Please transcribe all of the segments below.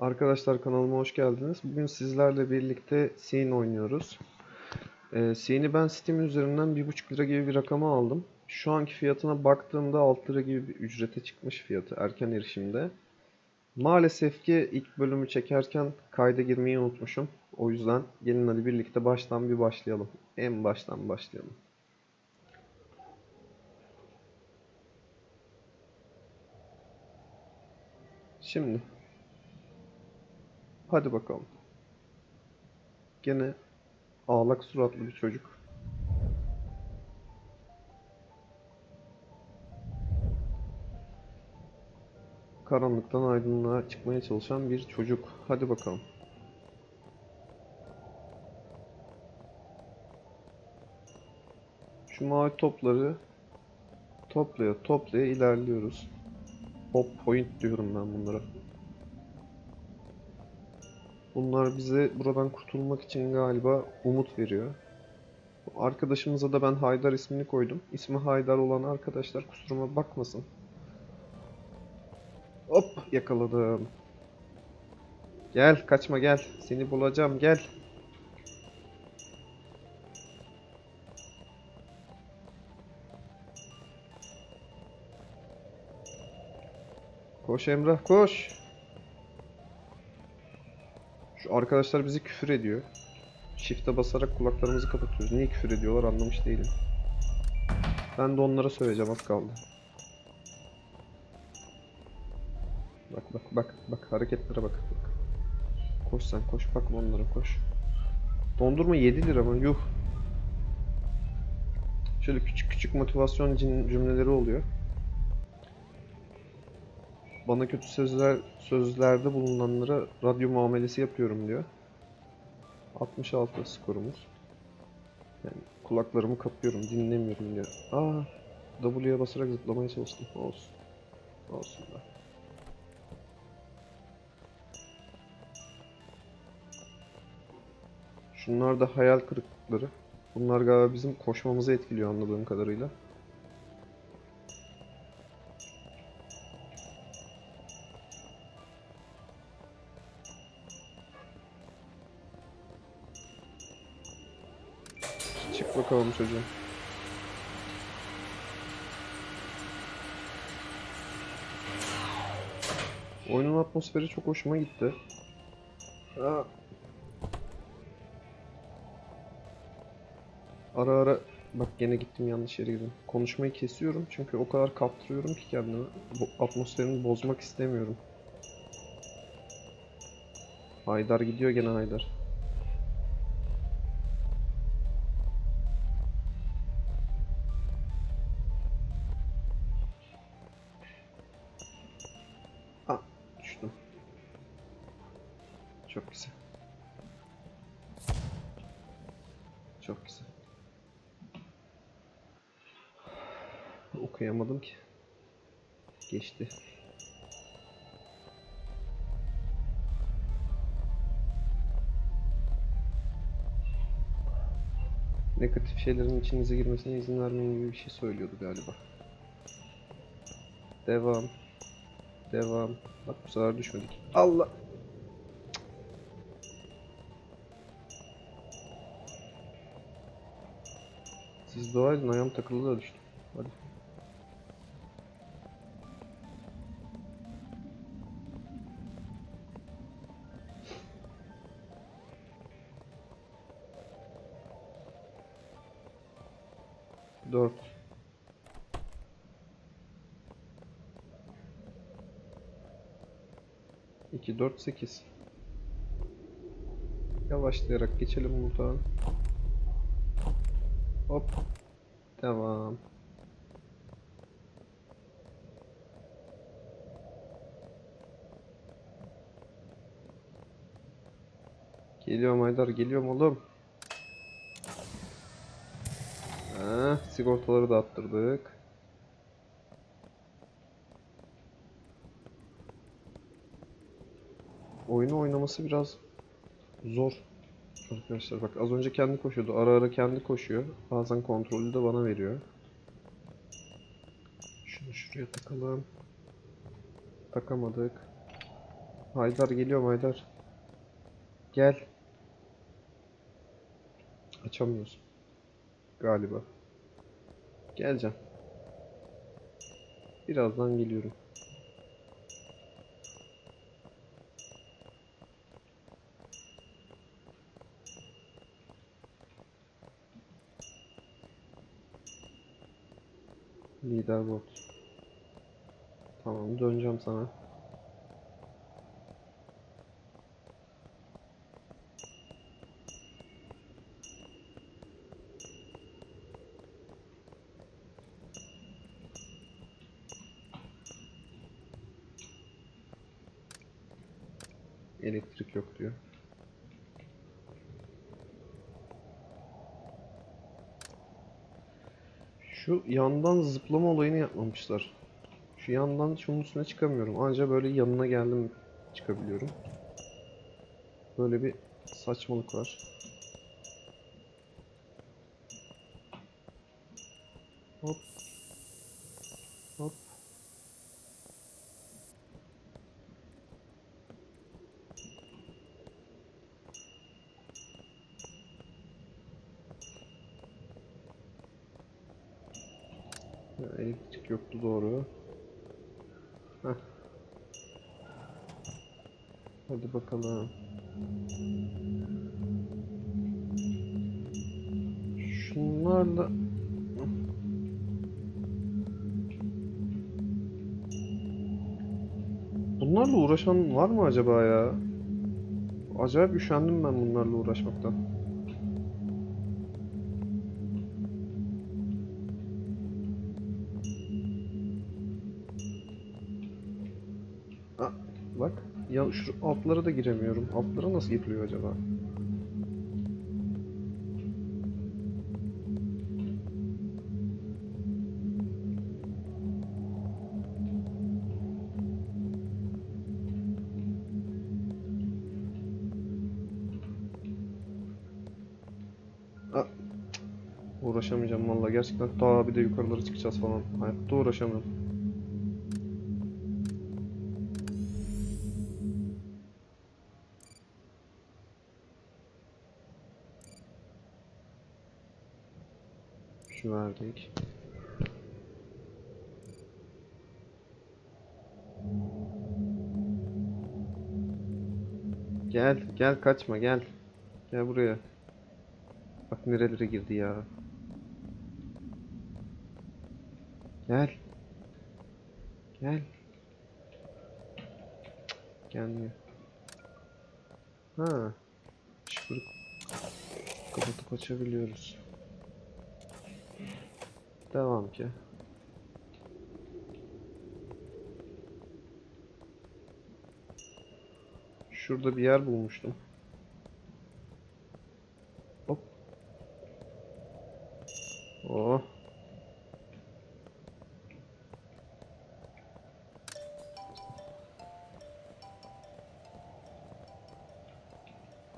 Arkadaşlar kanalıma hoş geldiniz. Bugün sizlerle birlikte Scene oynuyoruz. Ee, Scene'i ben Steam üzerinden 1,5 lira gibi bir rakama aldım. Şu anki fiyatına baktığımda 6 lira gibi bir ücrete çıkmış fiyatı erken erişimde. Maalesef ki ilk bölümü çekerken kayda girmeyi unutmuşum. O yüzden gelin hadi birlikte baştan bir başlayalım. En baştan başlayalım. Şimdi Hadi bakalım. Gene ağlak suratlı bir çocuk. Karanlıktan aydınlığa çıkmaya çalışan bir çocuk. Hadi bakalım. Şu mavi topları toplaya toplaya ilerliyoruz. Hop point diyorum ben bunlara. Bunlar bize buradan kurtulmak için galiba umut veriyor. Arkadaşımıza da ben Haydar ismini koydum. İsmi Haydar olan arkadaşlar kusuruma bakmasın. Hop yakaladım. Gel kaçma gel. Seni bulacağım gel. Koş Emrah koş. Şu arkadaşlar bizi küfür ediyor. Shift'e basarak kulaklarımızı kapatıyoruz. Niye küfür ediyorlar anlamış değilim. Ben de onlara söyleyeceğim az kaldı. Bak bak bak bak hareketlere bak. bak. Koş sen koş bakma onlara koş. Dondurma 7 lira mı? Yuh. Şöyle küçük küçük motivasyon cümleleri oluyor. Bana kötü sözler sözlerde bulunanlara radyo muamelesi yapıyorum diyor. 66 skorumuz. Yani kulaklarımı kapıyorum, dinlemiyorum diyor. Aa, W'ye basarak zıplamaya çalıştım. Olsun. Olsun da. Şunlar da hayal kırıklıkları. Bunlar galiba bizim koşmamızı etkiliyor anladığım kadarıyla. Bakalım çocuğum. Oyunun atmosferi çok hoşuma gitti. Ara ara bak gene gittim yanlış yere girdim. Konuşmayı kesiyorum çünkü o kadar kaptırıyorum ki kendimi. Bu atmosferini bozmak istemiyorum. Haydar gidiyor gene Haydar. Negatif şeylerin içinize girmesine izin vermeyin gibi bir şey söylüyordu galiba. Devam. Devam. Bak bu sefer düşmedik. Allah. Siz dua edin ayağım takıldı da düştüm. Hadi. Dört. İki, dört, sekiz. Yavaşlayarak geçelim buradan. Hop. Devam. Geliyorum Haydar, geliyorum oğlum. Ha, sigortaları da attırdık. Oyunu oynaması biraz zor. Arkadaşlar bak az önce kendi koşuyordu. Ara ara kendi koşuyor. Bazen kontrolü de bana veriyor. Şunu şuraya takalım. Takamadık. Haydar geliyorum Haydar. Gel. Açamıyoruz. Galiba. Geleceğim. Birazdan geliyorum. Lider bot. Tamam döneceğim sana. Elektrik yok diyor. Şu yandan zıplama olayını yapmamışlar. Şu yandan şunun üstüne çıkamıyorum. Anca böyle yanına geldim çıkabiliyorum. Böyle bir saçmalık var. Hop. Hop. Ha, Elektrik yoktu doğru. Heh. Hadi bakalım. Şunlarla Bunlarla uğraşan var mı acaba ya? Acayip üşendim ben bunlarla uğraşmaktan. Ya şu altlara da giremiyorum. Altlara nasıl giriliyor acaba? Aa, cık. Uğraşamayacağım vallahi gerçekten daha bir de yukarılara çıkacağız falan. Hayatta uğraşamam. Verdik. Gel, gel kaçma gel. Gel buraya. Bak nerelere girdi ya. Gel. Gel. Gelmiyor. Ha. Şıkırık. Kapatıp açabiliyoruz. Devam ki. Şurada bir yer bulmuştum. Hop. Oh.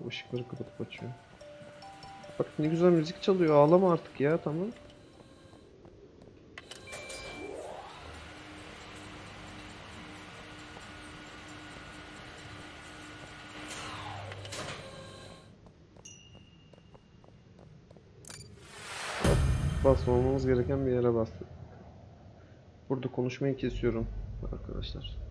Bu ışıkları kapatıp açıyor. Bak ne güzel müzik çalıyor. Ağlama artık ya tamam. Basmamamız gereken bir yere bastık. Burada konuşmayı kesiyorum arkadaşlar.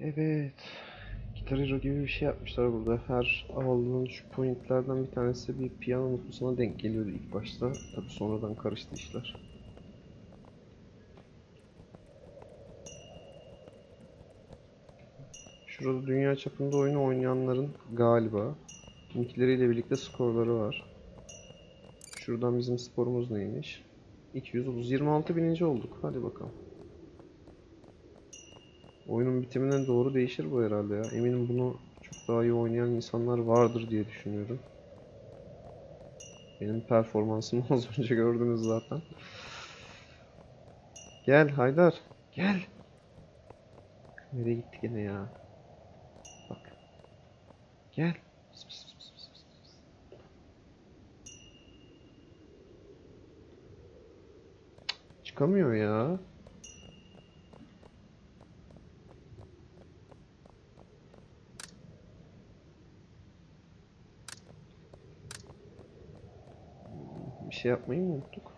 Evet. Guitar Hero gibi bir şey yapmışlar burada. Her aldığın şu pointlerden bir tanesi bir piyano notusuna denk geliyordu ilk başta. Tabi sonradan karıştı işler. Şurada dünya çapında oyunu oynayanların galiba linkleriyle birlikte skorları var. Şuradan bizim skorumuz neymiş? 230. 26 bininci olduk. Hadi bakalım. Oyunun bitimine doğru değişir bu herhalde ya. Eminim bunu çok daha iyi oynayan insanlar vardır diye düşünüyorum. Benim performansımı az önce gördünüz zaten. Gel Haydar. Gel. Nereye gitti gene ya? Bak. Gel. Çıkamıyor ya. Şey yapmayı mı unuttuk?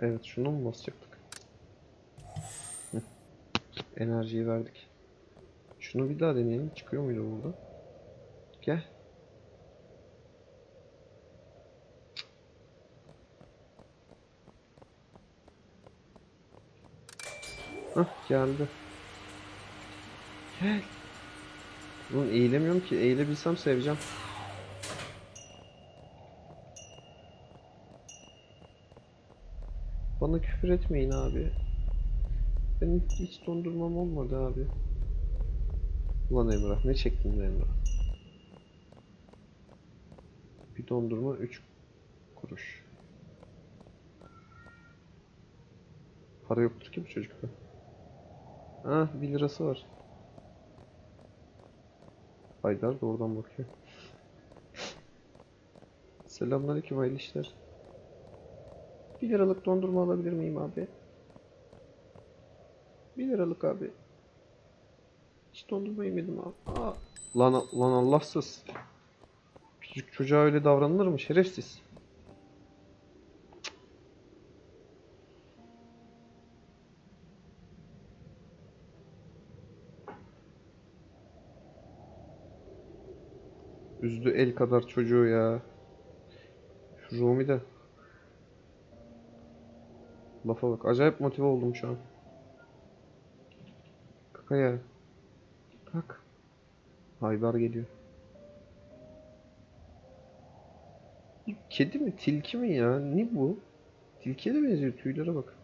Evet şunu mu basacaktık? Hı. Enerjiyi verdik. Şunu bir daha deneyelim. Çıkıyor muydu burada? Gel. Hah geldi. Gel. Oğlum eğilemiyorum ki. Eğilebilsem seveceğim. Bana küfür etmeyin abi. Benim hiç dondurmam olmadı abi. Ulan Emrah ne çektin Emrah? Bir dondurma 3 kuruş. Para yoktur ki bu çocukta. Ah 1 lirası var. Haydar da oradan bakıyor. Selamünaleyküm hayırlı işler. 1 liralık dondurma alabilir miyim abi? 1 liralık abi. Hiç dondurma yemedim abi. Aa, lan, lan Allahsız. Küçük çocuğa öyle davranılır mı şerefsiz? Üzdü el kadar çocuğu ya. Şu Rumi de. Lafa bak. Acayip motive oldum şu an. Kakaya. Kalk. Haydar geliyor. Kedi mi? Tilki mi ya? Ne bu? Tilkiye de benziyor. Tüylere bak.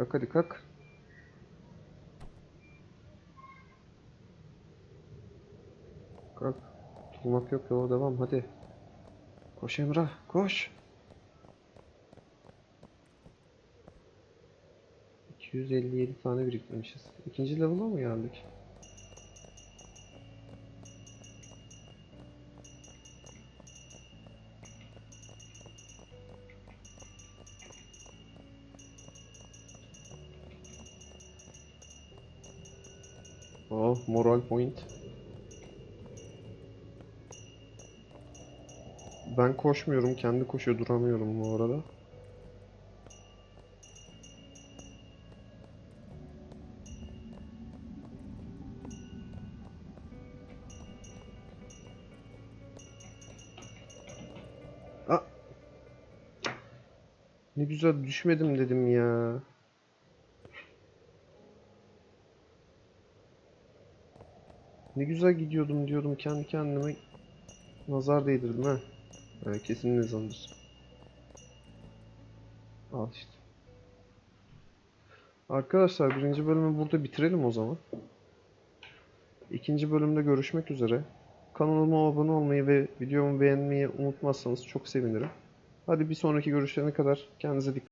Kalk hadi kalk. Kalk. Durmak yok yola devam hadi. Koş Emrah koş. 257 tane biriktirmişiz. İkinci level'a mı geldik? Oh, moral point. Ben koşmuyorum, kendi koşuyor duramıyorum bu arada. Aa! Ne güzel düşmedim dedim ya. Ne güzel gidiyordum diyordum kendi kendime nazar değdirdim ha. Ha, kesin nazardır. Al işte. Arkadaşlar birinci bölümü burada bitirelim o zaman. İkinci bölümde görüşmek üzere. Kanalıma abone olmayı ve videomu beğenmeyi unutmazsanız çok sevinirim. Hadi bir sonraki görüşlerine kadar kendinize dikkat